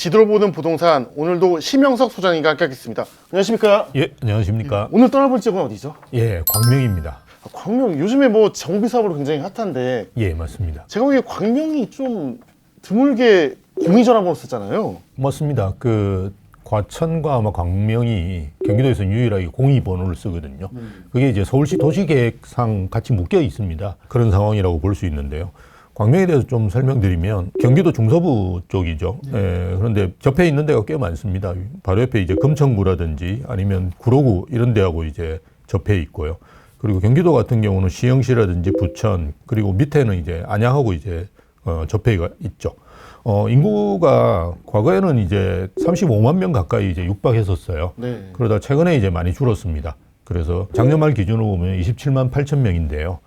지도를 보는 부동산 오늘도 심영석 소장님과 함께하겠습니다. 안녕하십니까? 예, 안녕하십니까. 오늘 떠나볼 지역은 어디죠? 예, 광명입니다. 아, 광명 요즘에 뭐 정비 사업으로 굉장히 핫한데 예, 맞습니다. 제가 보기에 광명이 좀 드물게 공의전화번호 썼잖아요. 맞습니다. 그 과천과 아마 광명이 경기도에서 유일하게 공이 번호를 쓰거든요. 그게 이제 서울시 도시계획상 같이 묶여 있습니다. 그런 상황이라고 볼 수 있는데요. 광명에 대해서 좀 설명드리면 경기도 중서부 쪽이죠. 예, 그런데 접해 있는 데가 꽤 많습니다. 바로 옆에 이제 금천구라든지 아니면 구로구 이런 데하고 이제 접해 있고요. 그리고 경기도 같은 경우는 시흥시라든지 부천 그리고 밑에는 이제 안양하고 이제 어, 접해가 있죠. 어, 인구가 과거에는 이제 35만 명 가까이 이제 육박했었어요. 네. 그러다 최근에 이제 많이 줄었습니다. 그래서 작년 말 기준으로 보면 27만 8천 명인데요.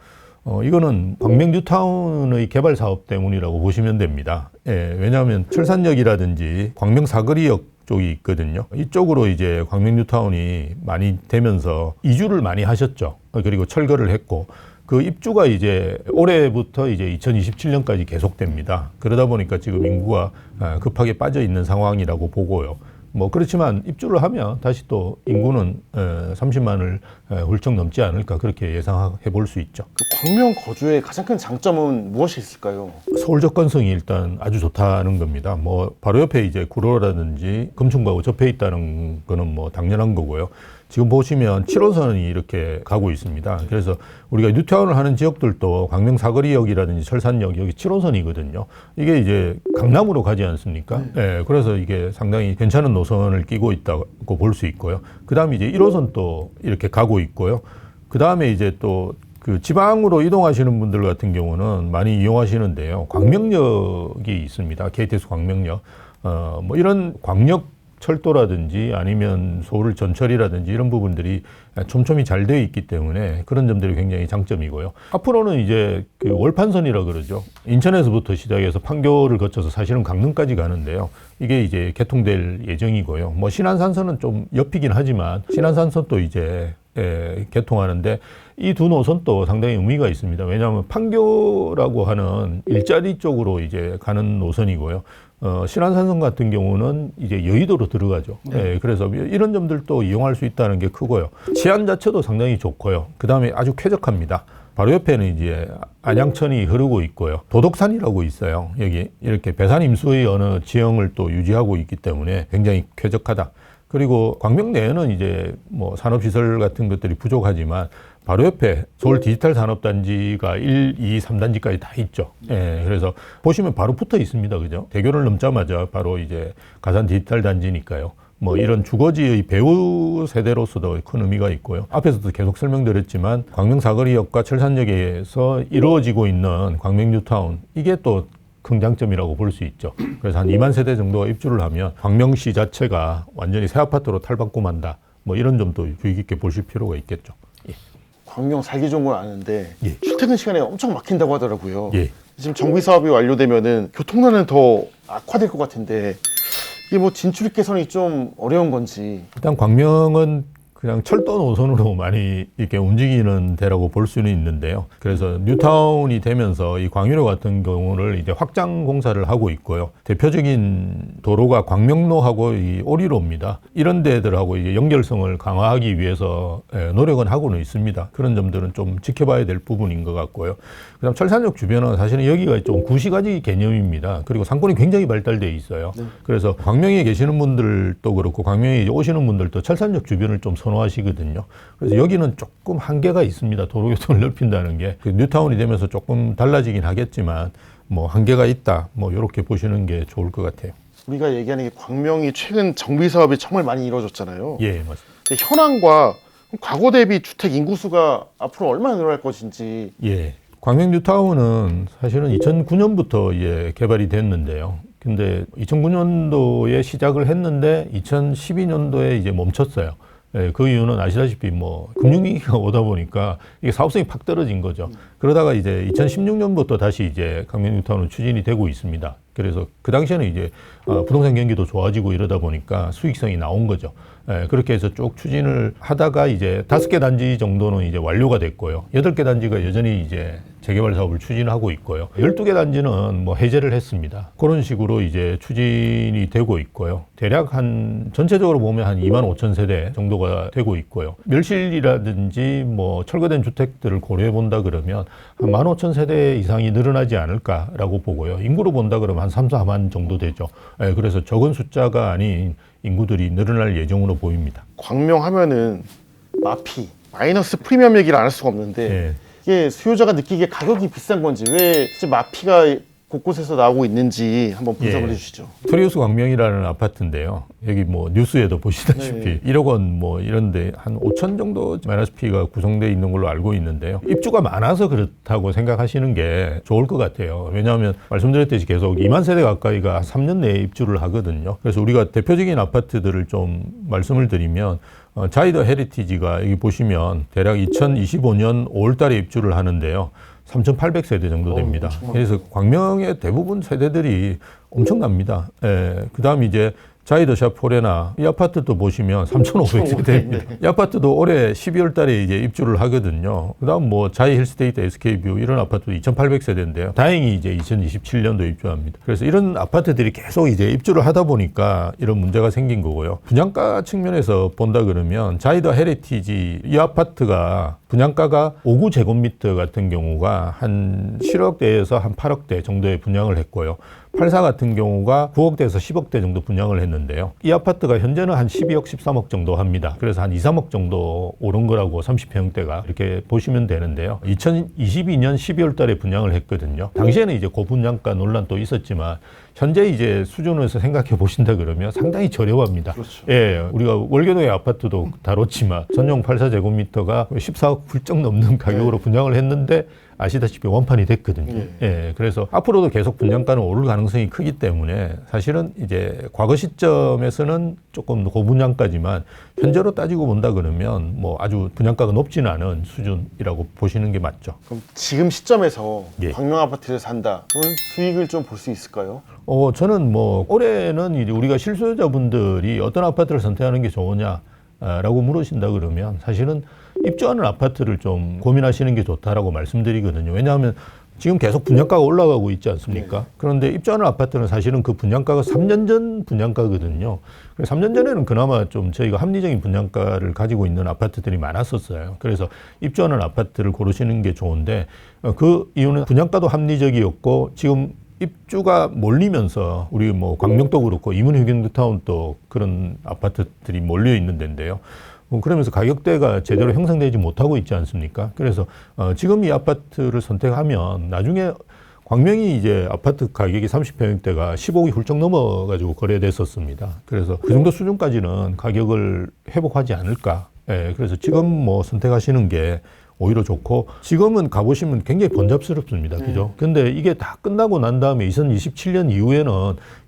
어, 이거는 광명 뉴타운의 개발 사업 때문이라고 보시면 됩니다. 예, 왜냐하면 철산역이라든지 광명 사거리역 쪽이 있거든요. 이쪽으로 이제 광명 뉴타운이 많이 되면서 이주를 많이 하셨죠. 어, 그리고 철거를 했고 그 입주가 이제 올해부터 이제 2027년까지 계속됩니다. 그러다 보니까 지금 인구가 아, 급하게 빠져 있는 상황이라고 보고요. 뭐 그렇지만 입주를 하면 다시 또 인구는 30만을 훌쩍 넘지 않을까 그렇게 예상해 볼 수 있죠. 그 광명 거주의 가장 큰 장점은 무엇이 있을까요? 서울 접근성이 일단 아주 좋다는 겁니다. 뭐 바로 옆에 이제 구로라든지 금천구하고 접해 있다는 거는 뭐 당연한 거고요. 지금 보시면 7호선이 이렇게 가고 있습니다. 그래서 우리가 뉴타운을 하는 지역들도 광명 사거리역이라든지 철산역 여기 7호선이거든요. 이게 이제 강남으로 가지 않습니까? 예, 그래서 이게 상당히 괜찮은 노선을 끼고 있다고 볼 수 있고요. 그 다음에 이제 1호선 또 이렇게 가고 있고요. 그 다음에 이제 또 그 지방으로 이동하시는 분들 같은 경우는 많이 이용하시는데요. 광명역이 있습니다. KTX 광명역. 어, 뭐 이런 광역 철도라든지 아니면 서울 전철이라든지 이런 부분들이 촘촘히 잘 되어 있기 때문에 그런 점들이 굉장히 장점이고요. 앞으로는 이제 그 월판선이라 그러죠. 인천에서부터 시작해서 판교를 거쳐서 사실은 강릉까지 가는데요. 이게 이제 개통될 예정이고요. 뭐 신안산선은 좀 옆이긴 하지만 신안산선도 이제 예, 개통하는데 이 두 노선도 상당히 의미가 있습니다. 왜냐하면 판교라고 하는 일자리 쪽으로 이제 가는 노선이고요. 어, 신안산선 같은 경우는 이제 여의도로 들어가죠. 예, 그래서 이런 점들도 이용할 수 있다는 게 크고요. 치안 자체도 상당히 좋고요. 그 다음에 아주 쾌적합니다. 바로 옆에는 이제 안양천이 흐르고 있고요. 도덕산이라고 있어요. 여기 이렇게 배산 임수의 어느 지형을 또 유지하고 있기 때문에 굉장히 쾌적하다. 그리고 광명 내에는 이제 뭐 산업시설 같은 것들이 부족하지만 바로 옆에 서울 디지털 산업단지가 1, 2, 3단지까지 다 있죠. 예, 그래서 보시면 바로 붙어 있습니다. 그죠? 대교를 넘자마자 바로 이제 가산 디지털 단지니까요. 뭐 이런 주거지의 배우 세대로서도 큰 의미가 있고요. 앞에서도 계속 설명드렸지만 광명 사거리역과 철산역에서 이루어지고 있는 광명 뉴타운 이게 또 큰 장점이라고 볼 수 있죠. 그래서 한 2만 세대 정도가 입주를 하면 광명시 자체가 완전히 새 아파트로 탈바꿈한다. 뭐 이런 점도 주의 깊게 보실 필요가 있겠죠. 광명 살기 좋은 걸 아는데 예. 출퇴근 시간에 엄청 막힌다고 하더라고요. 예. 지금 정비 사업이 완료되면은 교통난은 더 악화될 것 같은데 이게 뭐 진출 개선이 좀 어려운 건지 일단 광명은 그냥 철도 노선으로 많이 이렇게 움직이는 데라고 볼 수는 있는데요. 그래서 뉴타운이 되면서 이 광유로 같은 경우를 이제 확장 공사를 하고 있고요. 대표적인 도로가 광명로하고 이 오리로입니다. 이런 데들하고 이제 연결성을 강화하기 위해서 예, 노력은 하고는 있습니다. 그런 점들은 좀 지켜봐야 될 부분인 것 같고요. 그다음 철산역 주변은 사실은 여기가 좀 구시가지 개념입니다. 그리고 상권이 굉장히 발달돼 있어요. 그래서 광명에 계시는 분들도 그렇고 광명에 오시는 분들도 철산역 주변을 좀 선호 하시거든요. 그래서 여기는 조금 한계가 있습니다. 도로교통을 넓힌다는 게 그 뉴타운이 되면서 조금 달라지긴 하겠지만 뭐 한계가 있다. 뭐 이렇게 보시는 게 좋을 것 같아요. 우리가 얘기하는 게 광명이 최근 정비 사업이 정말 많이 이루어졌잖아요. 예, 맞습니다. 근데 현황과 과거 대비 주택 인구수가 앞으로 얼마나 늘어날 것인지 예. 광명 뉴타운은 사실은 2009년부터 예, 개발이 됐는데요. 근데 2009년도에 시작을 했는데 2012년도에 이제 멈췄어요. 예, 그 이유는 아시다시피 뭐 금융위기가 오다 보니까 이게 사업성이 팍 떨어진 거죠. 그러다가 이제 2016년부터 다시 이제 광명 뉴타운은 추진이 되고 있습니다. 그래서 그 당시에는 이제 어, 부동산 경기도 좋아지고 이러다 보니까 수익성이 나온 거죠. 예, 그렇게 해서 쭉 추진을 하다가 이제 다섯 개 단지 정도는 이제 완료가 됐고요. 여덟 개 단지가 여전히 이제 재개발 사업을 추진하고 있고요. 열두 개 단지는 뭐 해제를 했습니다. 그런 식으로 이제 추진이 되고 있고요. 대략 한 전체적으로 보면 한 2만 5천 세대 정도가 되고 있고요. 멸실이라든지 뭐 철거된 주택들을 고려해 본다 그러면 한 1만 5천 세대 이상이 늘어나지 않을까라고 보고요. 인구로 본다 그러면 한 3, 4만 정도 되죠. 예, 그래서 적은 숫자가 아닌 인구들이 늘어날 예정으로 보입니다. 광명 하면은 마피 마이너스 프리미엄 얘기를 안 할 수가 없는데 예. 이게 수요자가 느끼기에 가격이 비싼 건지 왜 마피가 곳곳에서 나오고 있는지 한번 분석을 예. 해주시죠. 트리우스 광명이라는 아파트인데요. 여기 뭐 뉴스에도 보시다시피 네. 1억 원 뭐 이런데 한 5천 정도 마이너스 피가 구성되어 있는 걸로 알고 있는데요. 입주가 많아서 그렇다고 생각하시는 게 좋을 것 같아요. 왜냐하면 말씀드렸듯이 계속 2만 세대 가까이가 3년 내에 입주를 하거든요. 그래서 우리가 대표적인 아파트들을 좀 말씀을 드리면 어, 자이더 헤리티지가 여기 보시면 대략 2025년 5월 달에 입주를 하는데요. 3,800세대 정도 됩니다. 엄청 그래서 광명의 대부분 세대들이 엄청납니다. 예, 그 다음 이제 자이더샵 포레나 이 아파트도 보시면 3,500세대입니다. 이 아파트도 올해 12월 달에 이제 입주를 하거든요. 그 다음 뭐 자이 힐스테이트 SK뷰 이런 아파트도 2,800세대인데요. 다행히 이제 2027년도 입주합니다. 그래서 이런 아파트들이 계속 이제 입주를 하다 보니까 이런 문제가 생긴 거고요. 분양가 측면에서 본다 그러면 자이더 헤리티지 이 아파트가 분양가가 5구 제곱미터 같은 경우가 한 7억대에서 한 8억대 정도의 분양을 했고요. 84 같은 경우가 9억대에서 10억대 정도 분양을 했는데요. 이 아파트가 현재는 한 12억, 13억 정도 합니다. 그래서 한 2, 3억 정도 오른 거라고 30평대가 이렇게 보시면 되는데요. 2022년 12월 달에 분양을 했거든요. 당시에는 이제 고분양가 논란도 있었지만 현재 이제 수준에서 생각해 보신다 그러면 상당히 저렴합니다. 그렇죠. 예, 우리가 월계도의 아파트도 다뤘지만 전용 84제곱미터가 14억 훌쩍 넘는 가격으로 분양을 했는데 아시다시피 원판이 됐거든요. 예. 예, 그래서 앞으로도 계속 분양가는 오를 가능성이 크기 때문에 사실은 이제 과거 시점에서는 조금 고분양가지만 현재로 따지고 본다 그러면 뭐 아주 분양가가 높지는 않은 수준이라고 보시는 게 맞죠. 그럼 지금 시점에서 예. 광명 아파트를 산다. 그러면 수익을 좀 볼 수 있을까요? 어, 저는 뭐 올해는 이제 우리가 실수요자분들이 어떤 아파트를 선택하는 게 좋으냐 라고 물으신다 그러면 사실은 입주하는 아파트를 좀 고민하시는 게 좋다라고 말씀드리거든요. 왜냐하면 지금 계속 분양가가 올라가고 있지 않습니까? 그런데 입주하는 아파트는 사실은 그 분양가가 3년 전 분양가거든요. 그래서 3년 전에는 그나마 좀 저희가 합리적인 분양가를 가지고 있는 아파트들이 많았었어요. 그래서 입주하는 아파트를 고르시는 게 좋은데 어, 그 이유는 분양가도 합리적이었고 지금 입주가 몰리면서 우리 뭐 광명도 그렇고 이문 휴경타운도 그런 아파트들이 몰려 있는 데인데요. 어, 그러면서 가격대가 제대로 형성되지 못하고 있지 않습니까? 그래서 어, 지금 이 아파트를 선택하면 나중에 광명이 이제 아파트 가격이 30평대가 15억이 훌쩍 넘어가지고 거래됐었습니다. 그래서 그 정도 수준까지는 가격을 회복하지 않을까. 예, 그래서 지금 뭐 선택하시는 게 오히려 좋고 지금은 가보시면 굉장히 번잡스럽습니다. 그죠? 근데 이게 다 끝나고 난 다음에 2027년 이후에는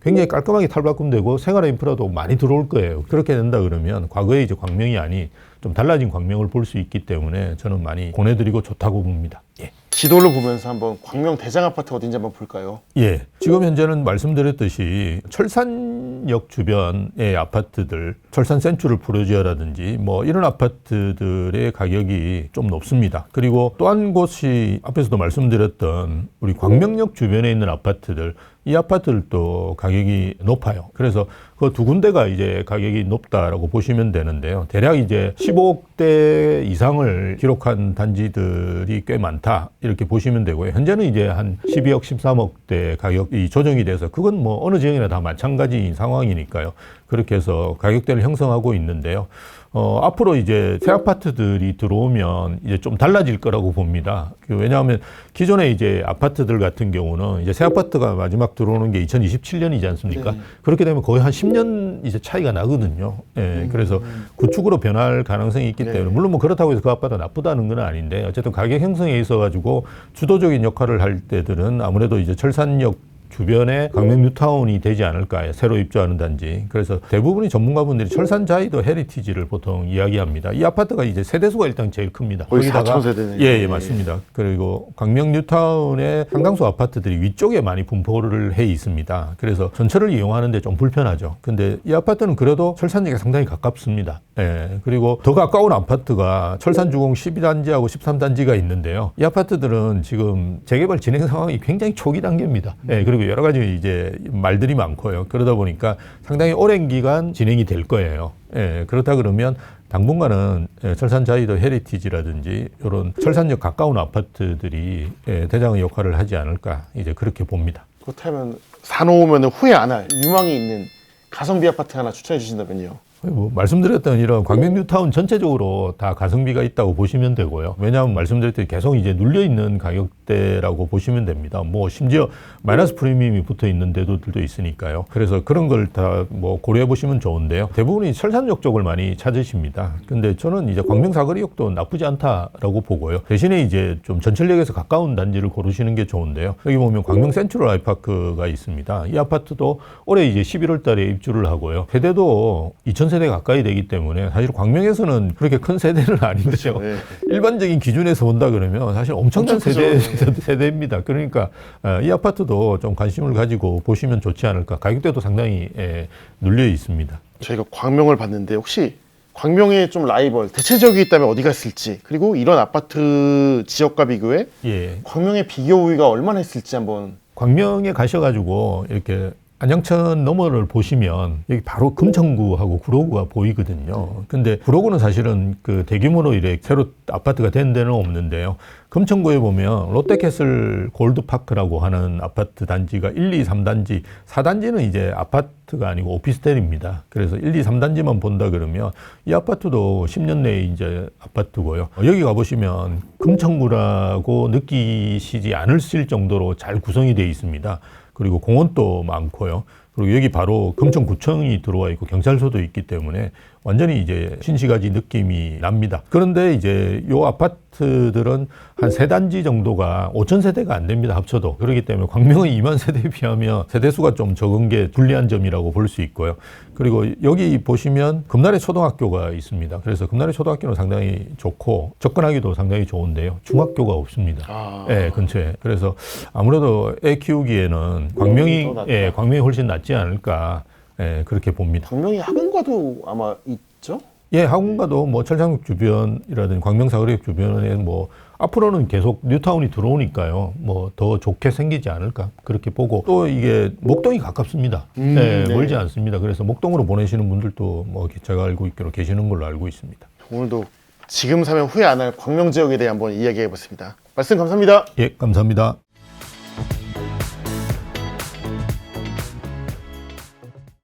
굉장히 깔끔하게 탈바꿈되고 생활 인프라도 많이 들어올 거예요. 그렇게 된다 그러면 과거에 이제 광명이 아닌 좀 달라진 광명을 볼 수 있기 때문에 저는 많이 권해드리고 좋다고 봅니다. 예. 지도를 보면서 한번 광명 대장 아파트 어딘지 한번 볼까요? 예. 지금 현재는 말씀드렸듯이 철산역 주변의 아파트들, 철산 센츄럴 프로지아라든지 뭐 이런 아파트들의 가격이 좀 높습니다. 그리고 또 한 곳이 앞에서도 말씀드렸던 우리 광명역 주변에 있는 아파트들, 이 아파트들도 가격이 높아요. 그래서 그 두 군데가 이제 가격이 높다라고 보시면 되는데요. 대략 이제 15억대 이상을 기록한 단지들이 꽤 많다. 이렇게 보시면 되고요. 현재는 이제 한 12억, 13억대 가격이 조정이 돼서 그건 뭐 어느 지역이나 다 마찬가지인 상황이니까요. 그렇게 해서 가격대를 형성하고 있는데요. 어, 앞으로 이제 새 아파트들이 들어오면 이제 좀 달라질 거라고 봅니다. 그 왜냐하면 기존에 이제 아파트들 같은 경우는 이제 새 아파트가 마지막 들어오는 게 2027년이지 않습니까? 네. 그렇게 되면 거의 한 10년 이제 차이가 나거든요. 예, 그래서 구축으로 변할 가능성이 있기 네. 때문에 물론 뭐 그렇다고 해서 그 아파트가 나쁘다는 건 아닌데 어쨌든 가격 형성에 있어 가지고 주도적인 역할을 할 때들은 아무래도 이제 철산역 주변에 광명 뉴타운이 되지 않을까 새로 입주하는 단지. 그래서 대부분의 전문가분들이 철산 자이더 헤리티지를 보통 이야기합니다. 이 아파트가 이제 세대수가 일단 제일 큽니다. 거의 거기다가 4천 세대네요. 예, 예, 맞습니다. 그리고 광명 뉴타운의 상당수 아파트들이 위쪽에 많이 분포를 해 있습니다. 그래서 전철을 이용하는데 좀 불편하죠. 근데 이 아파트는 그래도 철산역에 상당히 가깝습니다. 예, 그리고 더 가까운 아파트가 철산주공 12단지하고 13단지가 있는데요. 이 아파트들은 지금 재개발 진행 상황이 굉장히 초기 단계입니다. 예, 그리고 여러 가지 이제 말들이 많고요. 그러다 보니까 상당히 오랜 기간 진행이 될 거예요. 예, 그렇다 그러면 당분간은 예, 철산 자이더 헤리티지라든지 이런 철산역 가까운 아파트들이 예, 대장의 역할을 하지 않을까 이제 그렇게 봅니다. 그렇다면 사놓으면 후회 안 할 유망이 있는 가성비 아파트 하나 추천해 주신다면요. 뭐 말씀드렸던 이런 광명 뉴타운 전체적으로 다 가성비가 있다고 보시면 되고요. 왜냐하면 말씀드렸듯이 계속 이제 눌려 있는 가격대라고 보시면 됩니다. 뭐 심지어 마이너스 프리미엄이 붙어 있는 데도들도 있으니까요. 그래서 그런 걸 다 뭐 고려해 보시면 좋은데요. 대부분이 철산역 쪽을 많이 찾으십니다. 근데 저는 이제 광명 사거리역도 나쁘지 않다라고 보고요. 대신에 이제 좀 전철역에서 가까운 단지를 고르시는 게 좋은데요. 여기 보면 광명 센트럴 아이파크가 있습니다. 이 아파트도 올해 이제 11월 달에 입주를 하고요. 세대도 2000 세대 가까이 되기 때문에 사실 광명에서는 그렇게 큰 세대는 아닌데요. 네. 일반적인 기준에서 본다 그러면 사실 엄청난 엄청 세대. 세대입니다. 그러니까 어, 이 아파트도 좀 관심을 가지고 보시면 좋지 않을까. 가격대도 상당히 예, 눌려 있습니다. 저희가 광명을 봤는데 혹시 광명의 좀 라이벌 대체적이 있다면 어디가 있을지 그리고 이런 아파트 지역과 비교해 예, 광명의 비교 우위가 얼마나 있을지 한번 광명에 가셔가지고 이렇게 안양천 너머를 보시면 여기 바로 금천구하고 구로구가 보이거든요. 근데 구로구는 사실은 그 대규모로 이렇게 새로 아파트가 된 데는 없는데요. 금천구에 보면 롯데캐슬 골드파크라고 하는 아파트 단지가 1, 2, 3단지, 4단지는 이제 아파트가 아니고 오피스텔입니다. 그래서 1, 2, 3단지만 본다 그러면 이 아파트도 10년 내에 이제 아파트고요. 여기 가보시면 금천구라고 느끼시지 않으실 정도로 잘 구성이 되어 있습니다. 그리고 공원도 많고요. 그리고 여기 바로 금천구청이 들어와 있고 경찰서도 있기 때문에 완전히 이제 신시가지 느낌이 납니다. 그런데 이제 요 아파트들은 한 세 단지 정도가 5천 세대가 안 됩니다. 합쳐도. 그렇기 때문에 광명의 2만 세대에 비하면 세대 수가 좀 적은 게 불리한 점이라고 볼 수 있고요. 그리고 여기 보시면 금나래 초등학교가 있습니다. 그래서 금나래 초등학교는 상당히 좋고 접근하기도 상당히 좋은데요. 중학교가 없습니다. 아, 예, 근처에. 그래서 아무래도 애 키우기에는 광명이 더 낫다. 예, 광명이 훨씬 낫지 않을까. 예, 그렇게 봅니다. 광명이 학원과도 아마 있죠? 예, 학원가도 뭐 철창역 주변이라든지 광명 사거리역 주변에 뭐 앞으로는 계속 뉴타운이 들어오니까요. 뭐 더 좋게 생기지 않을까 그렇게 보고 또 이게 목동이 가깝습니다. 음, 예, 네. 멀지 않습니다. 그래서 목동으로 보내시는 분들도 뭐 제가 알고 있기로 계시는 걸로 알고 있습니다. 오늘도 지금 사면 후회 안 할 광명 지역에 대해 한번 이야기해 보겠습니다. 말씀 감사합니다. 예, 감사합니다.